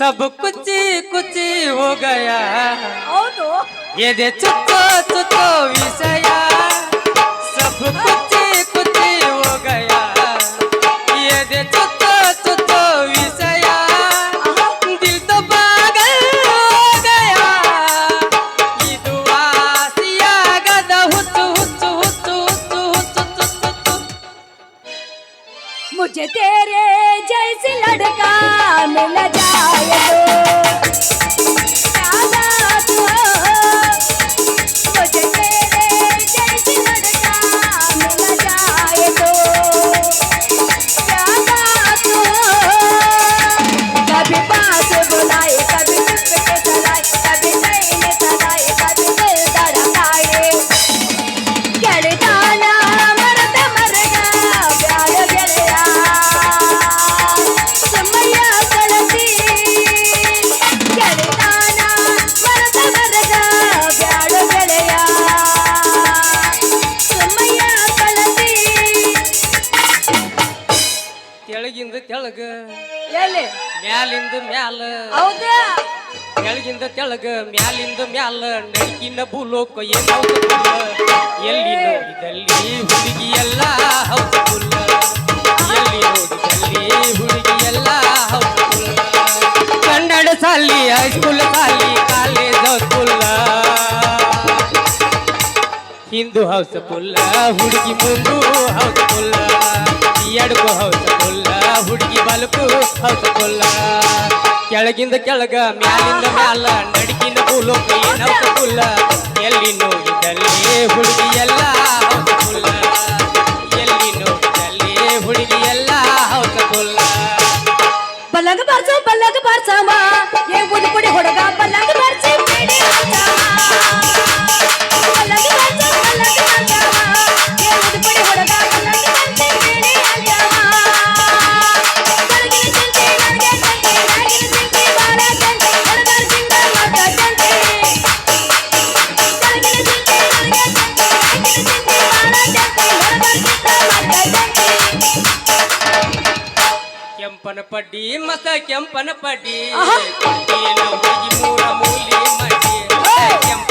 सब कुछ कुछ हो गया ಹೌದು ಎದೆ ಚುಚ್ಚೋ ಚುಚ್ಚೋ ವಿಷಯ सब कुछ कुछ मुझे तेरे जैसे लड़का मिल जाए तो। ತೆಳಗಿಂದ ತೆಳಗ. ಎಲ್ಲಿ? ಮ್ಯಾಲಿಂದ ಮ್ಯಾಲ. ಹೌದಾ? ಕೆಳಗಿಂದ ತೆಳಗ ಮ್ಯಾಲಿಂದ ಮ್ಯಾಲ. ನಡುಕಿನ ಏನೌದ ಎಲ್ಲಿ ನೋಡಿದಲ್ಲಿ ಹುಡುಗಿ ಎಲ್ಲ ಹೌಸ್ಫುಲ್ ಎಲ್ಲಿ ನೋಡಿದಲ್ಲಿ ಹುಡುಗಿ ಎಲ್ಲ ಹೌಸ್ಫುಲ್ ಕನ್ನಡ ಸಾಲಿ ಹೈಸ್ಕೂಲ್ ಸಾಲಿ ಕಾಲೇಜ್ ಹೌದುಲ್ಲ ಹಿಂದೂ ಹೌಸ್ಫುಲ್ ಹುಡುಗಿ ಮುಂದು ಹೌಸ್ಫುಲ್ ಎಡಕು ಹೌಸ್ಫುಲ್ ಹುಡುಗಿ ಬಲಕು ಹೌಸ್ಫುಲ್ ಕೆಳಗಿಂದ ಕೆಳಗ ಮ್ಯಾಲಿಂದ ಮ್ಯಾಲ ನಡುಕಿನ ಭೂಲೋಕ ಏನ್ ಹೌಸ್ಫುಲ್ ಎಲ್ಲಿ ನೋಡಿದಲ್ಲಿ ಹುಡುಗಿ ಎಲ್ಲ ಹೌಸ್ಫುಲ್ ಎಲ್ಲಿ ನೋಡಿದಲ್ಲಿ ಹುಡುಗಿ ಎಲ್ಲ ಹೌಸ್ಫುಲ್ ಪಲ್ಲಂಗ ಬಾರ್ಸು ಪಲ್ಲಂಗ ಬಾರ್ಸಮ್ಮ ಏ ಬುದಿ ಕೆಂಪನ ಪಡ್ಡಿ ಮಸ ಕೆಂಪನ ಪಡ್ಡಿ. ಮೂರ ಮೂಲಿ ಮಡಿ ಕೆಂಪನ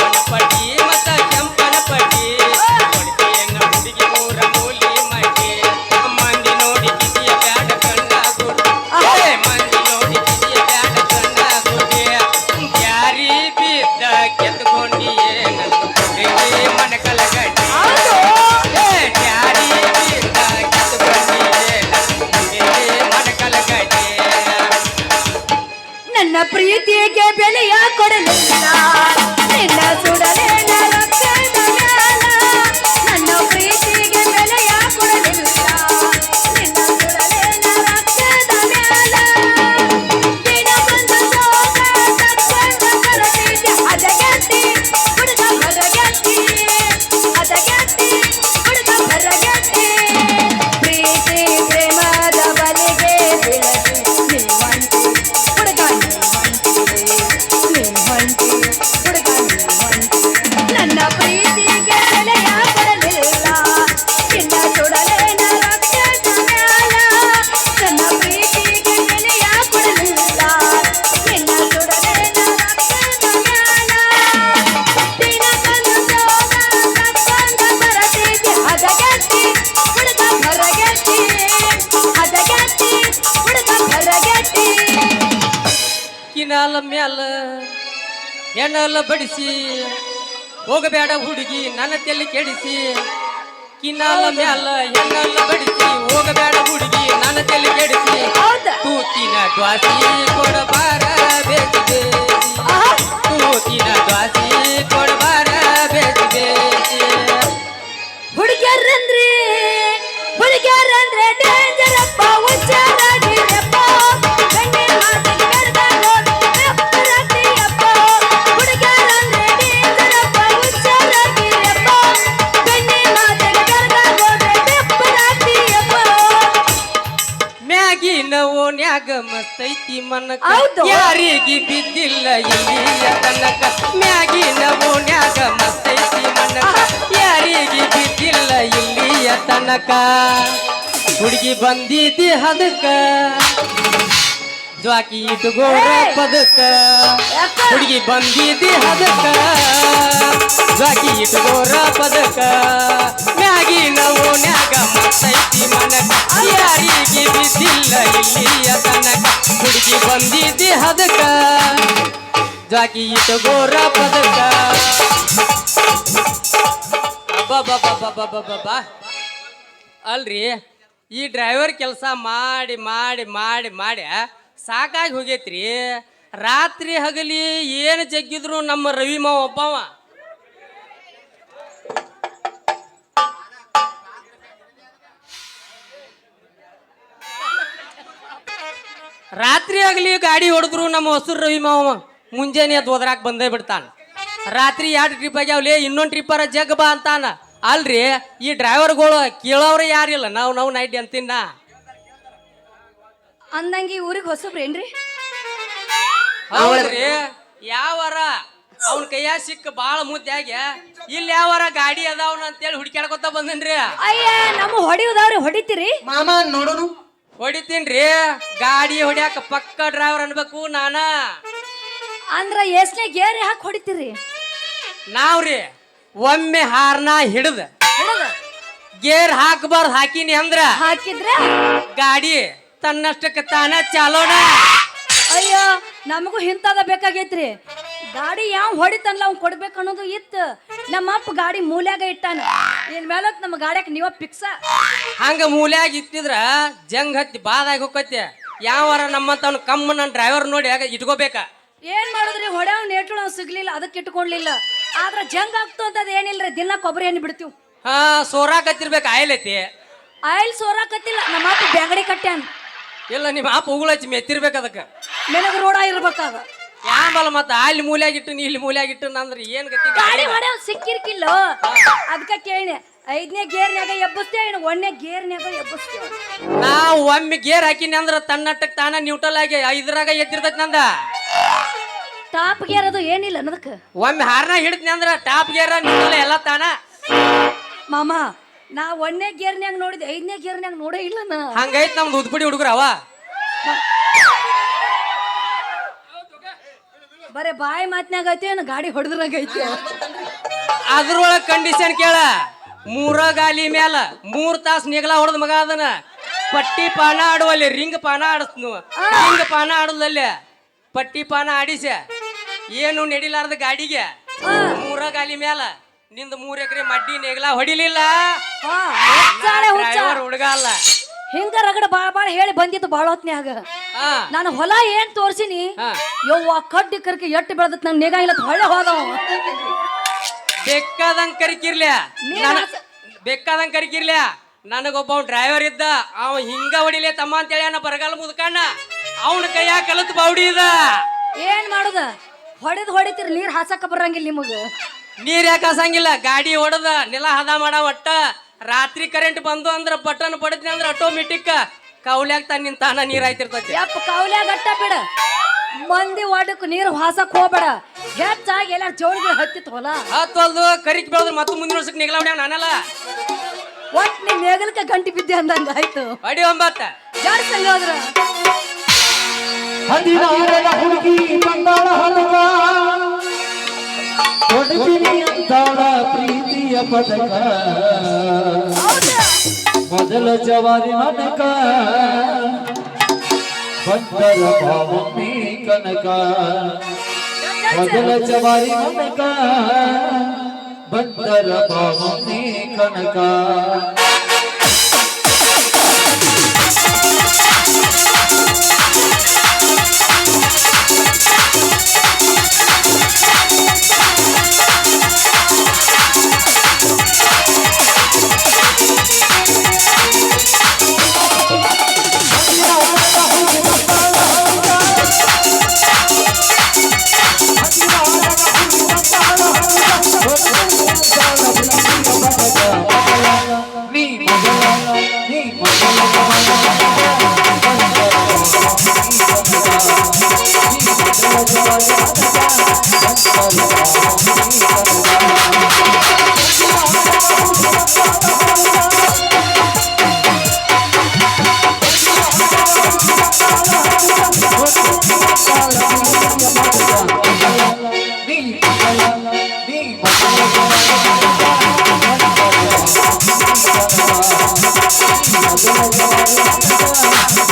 ಹೆಣ್ಣಲ್ಲ ಬಡಿಸಿ ಹೋಗಬೇಡ ಹುಡುಗಿ ನನ್ನ ತೆಲ್ಲಿ ಕೆಡಿಸಿ. ಕಿನ್ನಲ್ಲ ಮ್ಯಾಲ ಹೆಣ್ಣಲ್ಲ ಬಡಿಸಿ ಹೋಗಬೇಡ ಹುಡುಗಿ ನನ್ನ ತೆಲ್ಲಿ ಕೆಡಿಸಿ. ತೂತಿನ ದ್ವಾಸಿ ಕೊಡಬಾರ ಬೇಸಿ ಬೇಸಿ ಆಹಾ. ತೂತಿನ ದ್ವಾಸಿ ಕೊಡಬಾರ ಬೇಸಿ ಬೇಸಿ ಹುಡುಗ್ಯಾರಂದ್ರೆ ಹುಡುಗ್ಯಾರಂದ್ರೆ ಡೇಂಜರ್ ಅಪ್ಪ ಹುಚ್ಚಾರಾಗಿರಪ್ಪ ಬಿದ್ದಿಲ್ಲ ಇಲ್ಲಿಯ ತನಕ. ಮ್ಯಾಗಿನ ಓಣ್ಯಾಗ ಮಸ್ತೈತಿ ಮನಕ. ಯಾರಿಗೆ ಬಿದ್ದಿಲ್ಲ ಇಲ್ಲಿಯ ತನಕ. ಹುಡುಗಿ ಬಂದಿದ್ದಿ ಅದಕ್ಕ ಜ್ವಾಕಿ ಇಟ್ಗೋರ ಏಯ್! ಪದಕ? ಹುಡುಗಿ ಬಂದಿದ್ದಿ ಹದಕ. ಜ್ವಾಕಿ ಗೋರ ಪದಕ. ಮ್ಯಾಗಿ ನಾವು ನ್ಯಾಗ ಮತ್ತೈತಿ ಮನಕ. ಯಾರಿಗೆ ಬಿದ್ದಿಲ್ಲ ಇಲ್ಲಿಯ ತನಕ. ಹುಡುಗಿ ಬಂದಿದ್ದಿ ಹದಕ. ಜ್ವಾಕಿ ಇಟ್ಗೋರ ಪದಕ. ಬಾ ಅಲ್ರಿ ಈ ಡ್ರೈವರ್ ಕೆಲಸ ಮಾಡಿ ಮಾಡಿ ಮಾಡಿ ಮಾಡಿ ಸಾಕಾಗಿ ಹೋಗೈತ್ರಿ. ರಾತ್ರಿ ಹಗಲಿ ಏನು ಜಗ್ಗಿದ್ರು ನಮ್ಮ ರವಿ ಮಾವ ಒಬ್ಬವ. ರಾತ್ರಿ ಆಗಲಿ ಗಾಡಿ ಹೊಡೆದ್ರು ನಮ್ಮ ಹೊಸರು ರವಿ ಮಾವ. ಮುಂಜಾನೆ ಅದು ಹೋದ್ರಾಕ್ ಬಂದೇ ಬಿಡ್ತಾನ. ರಾತ್ರಿ ಎರಡು ಟ್ರಿಪ್ ಆಗ್ಯಾವಲಿ, ಇನ್ನೊಂದು ಟ್ರಿಪ್ಪರ ಜಗ್ ಬಾ ಅಂತಾನ. ಅಲ್ರಿ, ಈ ಡ್ರೈವರ್ಗಳು ಕೇಳೋರು ಯಾರಿಲ್ಲ. ನಾವು ನಾವು ನೈಟ್ ಅಂತಿನ್ನ ಅಂದಂಗೆ ಊರಿಗೆ ಹೊಸಬ್ರೇನ್ರಿ ಹೌದ್ರಿ. ಯಾವರ? ಅವ್ನ ಕೈಯ ಸಿಕ್ಕ ಬಾಳ ಮುದ್ದಾಗ್ಯ ಇಲ್ಲಿ ಯಾವರ ಗಾಡಿ ಅದಾವನ ಅಂತೇಳಿ ಹುಡುಕ್ಯಾಡ್ಕೊತ ಬಂದನ್ರಿ. ಅಯ್ಯ ನಮ್ಮ ಹೊಡಿಯೋದವ್ರಿ ಹೊಡಿತೀರಿ? ಮಾಮ ನೋಡೋನು. ಹೊಡಿತೀನ್ರಿ. ಗಾಡಿ ಹೊಡ್ಯಾಕ ಪಕ್ಕ ಡ್ರೈವರ್ ಅನ್ಬೇಕು ನಾನ. ಅಂದ್ರ ಎಷ್ಟನೇ ಗೇರ್ ಹಾಕಿ ಹೊಡಿತೀರಿ? ನಾವ್ರಿ ಒಮ್ಮೆ ಹಾರ್ನ ಹಿಡ್ದ ಹಿಡದ? ಗೇರ್ ಹಾಕಬಾರ್ದು ಹಾಕಿನಿ ಅಂದ್ರ ಹಾಕಿದ್ರ? ಗಾಡಿ ತನ್ನಷ್ಟಕ್ಕೆ ತಾನ ಚಾಲೋಣ. ಅಯ್ಯೋ ನಮಗೂ ಇಂಥದ ಬೇಕಾಗೈತ್ರಿ. ಗಾಡಿ ಯಾವ ಹೊಡಿತಾನಲ್ಲ ಅವ್ನು ಕೊಡ್ಬೇಕು ಅನ್ನೋದು ಇತ್ತು. ನಮ್ಮ ಅಪ್ಪ ಗಾಡಿ ಮೂಲ್ಯಾಗ ಇಟ್ಟಾನ. ಇನ್ ಮೇಲೆ ನಮ್ಮ ಗಾಡಿಯಾಗ ನೀವ ಪಿಕ್ಸ. ಹಂಗ ಮೂಲ್ಯಾಗ ಇಟ್ಟಿದ್ರ ಜಂಗ್ ಹತ್ತಿ ಬಾದಾಗಿ ಹೋಗತ್ತೆ ಯಾವಾರ ನಮ್ಮಂತವ್ನ ಕಮ್ಮ ನನ್ನ ಡ್ರೈವರ್ ನೋಡಿ ಆಗ ಇಟ್ಕೋಬೇಕ. ಏನ್ ಮಾಡುದ್ರಿ? ಅವ್ನು ನೇಟು ಅವ್ನು ಸಿಗ್ಲಿಲ್ಲ ಅದಕ್ಕೆ ಇಟ್ಕೊಳ್ಲಿಲ್ಲ ಆದ್ರ ಜಂಗ್ ಆಗ್ತು ಅಂತದ್ ಏನಿಲ್ರಿ? ದಿನ ಕೊಬ್ಬರಿ ಎಣ್ಣೆ ಬಿಡ್ತೀವಿ. ಹಾ ಸೋರಾಕತ್ತಿರ್ಬೇಕು ಆಯ್ಲೈತಿ. ಆಯಿಲ್ ಸೋರಾಕತ್ತಿಲ್ಲ ನಮ್ಮ ಅಪ್ಪ ಬೆಂಗಡಿ ಕಟ್ಟ್ಯಾನ. ಇಲ್ಲ ನಿಮ್ಮ ಆಪ ಉಗುಳಚ್ಚಿ ಮೆತ್ತಿರ್ಬೇಕು ಅದಕ್ಕೆ. ನಿನಗೆ ರೋಡ ಇರ್ಬೇಕಾದ. ಯಾಂಬಲ್ ಮತ್ತ ಅಲ್ಲಿ ಮೂಲ್ಯಾಗಿಟ್ಟು ನೀ ಇಲ್ಲಿ ಮೂಲ್ಯಾಗಿಟ್ಟು ಅಂದ್ರೆ ಏನ್ ಗತಿ ಗಾಡಿ ಮಾಡ್ಯಾವ ಸಿಕ್ಕಿರ್ಕಿಲ್ಲ. ಅದಕ್ಕೆ ಕೇಳಿ ಐದನೇ ಗೇರ್ನ್ಯಾಗ ಎಬ್ಬಸ್ತೇ ಏನು? ಒಂದನೇ ಗೇರ್ನ್ಯಾಗ ಎಬ್ಬಸ್ತೇವೆ ನಾವು ಒಮ್ಮೆ ಗೇರ್ ಹಾಕಿನಿ ಅಂದ್ರ ತನ್ನಟ್ಟಕ್ಕೆ ತಾನ ನ್ಯೂಟ್ರಲ್ ಆಗಿ ಐದರಾಗ ಎದ್ದಿರ್ತೈತಿ ನಂದ. ಟಾಪ್ ಗೇರ್ ಅದು ಏನಿಲ್ಲ ಅನ್ನೋದಕ್ಕೆ ಒಮ್ಮೆ ಹಾರ್ನ ಹಿಡಿದ್ನಿ ಅಂದ್ರೆ ಟಾಪ್ ಗೇರ್ ನ್ಯೂಟ್ರಲ್ ಎಲ್ಲ ತಾನ. ಮಾಮ ನಾ ಒಂದನೇ ಗೇರ್ನ್ಯಾಗ ನೋಡಿದೆ ಐದನೇ ಗೇರ್ನ್ಯಾಗ ನೋಡೇ ಇಲ್ಲ ನಾ. ಹಂಗೈತ್ ನಮ್ದು ಉದ್ಬಿಡಿ ಹುಡುಗರ ಅವ. ಬರೇ ಬಾಯಿ ಮಾತ್ನ್ಯಾಗ ಐತಿ ಏನು ಗಾಡಿ ಹೊಡೆದ್ರಾಗ ಐತಿ? ಅದ್ರೊಳಗ ಕಂಡೀಷನ್ ಕೇಳ. ಮೂರ ಗಾಲಿ ಮ್ಯಾಲ ಮೂರ್ ತಾಸ್ ನಿಗಲ ಹೊಡೆದ ಮಗ ಅದನ. ಪಟ್ಟಿ ಪಾನ ಆಡುವಲ್ಲಿ ರಿಂಗ್ ಪಾನ ಆಡಿಸ್ನು ರಿಂಗ್ ಪಾನ ಆಡುದಲ್ಲಿ. ಪಟ್ಟಿ ಪಾನ ಆಡಿಸ ಏನು ನಡಿಲಾರ್ದ ಗಾಡಿಗೆ. ಮೂರ ಗಾಲಿ ಮ್ಯಾಲ. ನಿಂದ ಮೂರ್ ಎಕರೆ ಮಡ್ಡಿ ನೇಗ್ಲ ಹೊಡಿಲಿಲ್ಲ. ಹಾ ಹುಚ್ಚಾಳೆ ಹುಚ್ಚ. ಡ್ರೈವರ್ ಹುಡುಗ ಅಲ್ಲ. ಹಿಂಗ ರಗಡ ಬಾಳ ಬಾಳ ಹೇಳಿ ಬಂದಿತ್ತು ಬಾಳ ಹೊತ್ನ್ಯಾಗ. ಹಾ. ನಾನು ಹೊಲ ಏನ್ ತೋರ್ಸಿನಿ? ಹಾ. ಯವ್ವ ಕಡ್ಡಿ ಕರ್ಕಿ ಎಟ್ಟು ಬೆಳೆದತ್ ನಂಗೆ ನೇಗ ಇಲ್ಲ ಹೊಳೆ ಹೋದವ. ಬೇಕಾದಂಗ್ ಕರಿಕಿರ್ಲ ನೀನ್ ಹಾಸ- ಬೇಕಾದಂಗ್ ಕರಿಕಿರ್ಲ ನನಗೊಬ್ಬ ಡ್ರೈವರ್ ಇದ್ದ. ಅವ ಹಿಂಗ ಹೊಡಿಲೇ ತಮ್ಮ ಅಂತೇಳಿ ಅನ್ನ ಬರಗಾಲ ಮುದ್ಕಣ್ಣ. ಅವನ ಕೈಯಾಗ ಕಲತ್ ಬೌಡಿ ಇದ. ಏನ್ ಮಾಡುದ? ಹೊಡೆದ್ ಹೊಡಿತೀರಿ ನೀರ್ ಹಾಸಕ ಬರಂಗಿಲ್ಲ ನಿಮಗ. ನೀರ್ ಯಾಕೆ ಹಸಂಗಿಲ್ಲ? ಗಾಡಿ ಹೊಡೆದ ನೆಲ ಹದ ಮಾಡ ಒಟ್ಟ. ರಾತ್ರಿ ಕರೆಂಟ್ ಬಂದು ಅಂದ್ರ ಬಟನ್ ಪಡದ್ನಿ ಅಂದ್ರೆ ಆಟೋಮೆಟಿಕ್ ಕೌಲ್ಯಾಗ ತನ್ನ ತಾನ ನೀರ್ ಆಯ್ತಿರ್ತೈತಿ ಯಪ್ಪ ಕೌಲ್ಯಾಗ ಅಟ್ಟ ಬಿಡ. ಮಂದಿ ವಾಡಕ್ ನೀರ್ ಹಾಸಕ್ ಹೋಗ್ಬೇಡ. ಹೆಚ್ಚಾಗಿ ಎಲ್ಲ ಜೋಳಿಗೆ ಹತ್ತಿತ್ ಹೊಲ ಹತ್ತೊಲ್ದು ಕರಿಕ್ ಬೆಳೆದ್ರೆ ಮತ್ತೆ ಮುಂದಿನ ವರ್ಷಕ್ಕೆ ನಿಗಲ ಹೊಡ್ಯಾವ ನಾನಲ್ಲ. ಒಟ್ ನಿನ್ ನೇಗಲಕ್ಕೆ ಗಂಟಿ ಬಿದ್ದೆ ಅಂದಂಗ ಆಯ್ತು. ಅಡಿ ಒಂಬತ್ತ. ಹೋದ್ರ. ಹದಿನಾರರ ಹುಡುಗಿ ಹಲವ ಕೊಡ್ತೀನಿ ಅಂತಾಳ ಪ್ರೀತಿಯ ಪದಕ ಹೌದು ಮೊದಲ ಜವಾರಿ ನನಕ ಬಂದರ ಭಾವಮ್ಮಿ ಕನಕ ಮೊದಲ ಜವಾರಿ ನನಕ ಬಂದರ ಭಾವಮ್ಮಿ ಕನಕ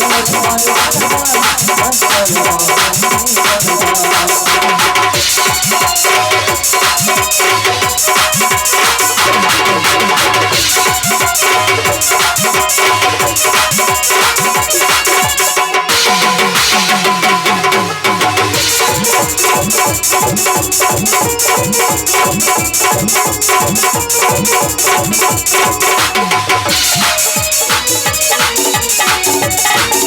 ನಡಿ ಬಾ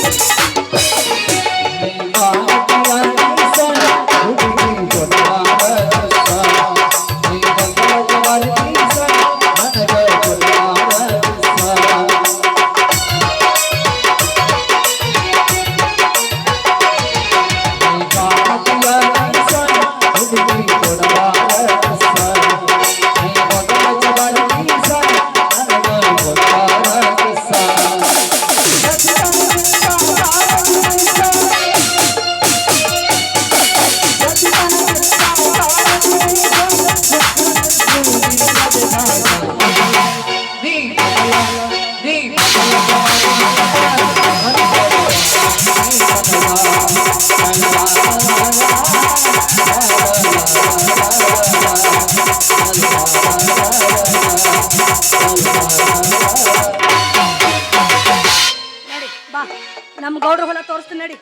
ನಮ್ಮ ಗೌಡ್ರ ಹೊಲ ತೋರಿಸ್ತೀನಿ ನಡಿ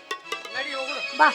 ನಡಿ ಹೋಗುದು ಬಾ